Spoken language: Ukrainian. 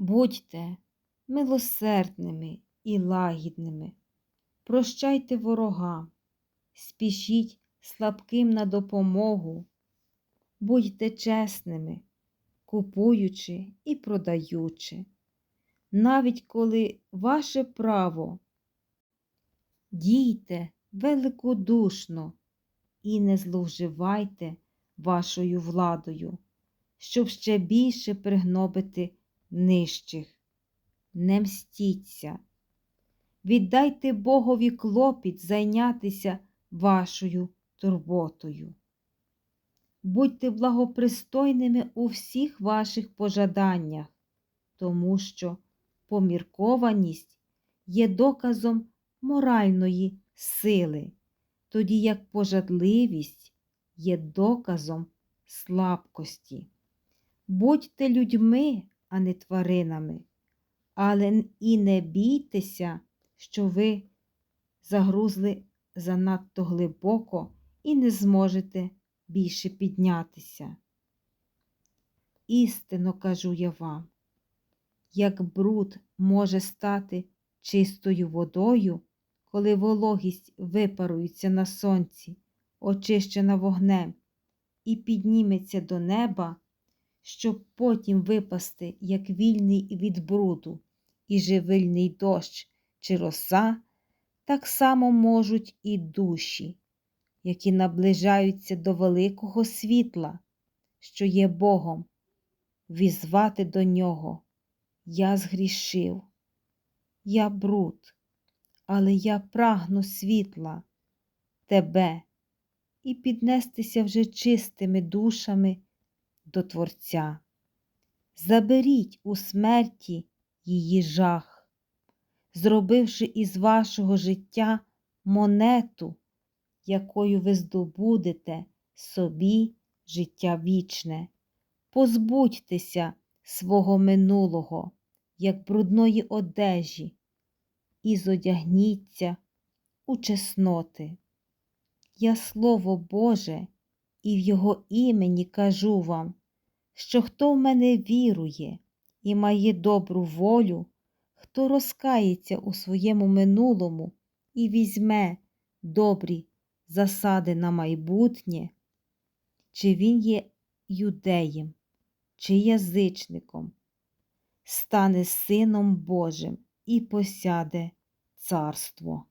Будьте милосердними і лагідними, прощайте ворогам, спішіть слабким на допомогу, будьте чесними, купуючи і продаючи, навіть коли ваше право, дійте великодушно і не зловживайте вашою владою, щоб ще більше пригнобити нижчих. Не мстіться, віддайте Богові клопіт зайнятися вашою турботою. Будьте благопристойними у всіх ваших пожаданнях, тому що поміркованість є доказом моральної сили, тоді як пожадливість є доказом слабкості. Будьте людьми, а не тваринами, але і не бійтеся, що ви загрузли занадто глибоко і не зможете більше піднятися. Істинно кажу я вам, як бруд може стати чистою водою, коли вологість випарується на сонці, очищена вогнем, і підніметься до неба, щоб потім випасти, як вільний від бруду, і живильний дощ чи роса, так само можуть і душі, які наближаються до великого світла, що є Богом, візвати до нього. Я згрішив, я бруд, але я прагну світла, тебе і піднестися вже чистими душами до Творця. Заберіть у смерті її жах, зробивши із вашого життя монету, якою ви здобудете собі життя вічне. Позбудьтеся свого минулого, як брудної одежі, і зодягніться у чесноти. Я Слово Боже, і в Його імені кажу вам, що хто в мене вірує і має добру волю, хто розкається у своєму минулому і візьме добрі засади на майбутнє, чи він є юдеєм, чи язичником, стане Сином Божим і посяде царство.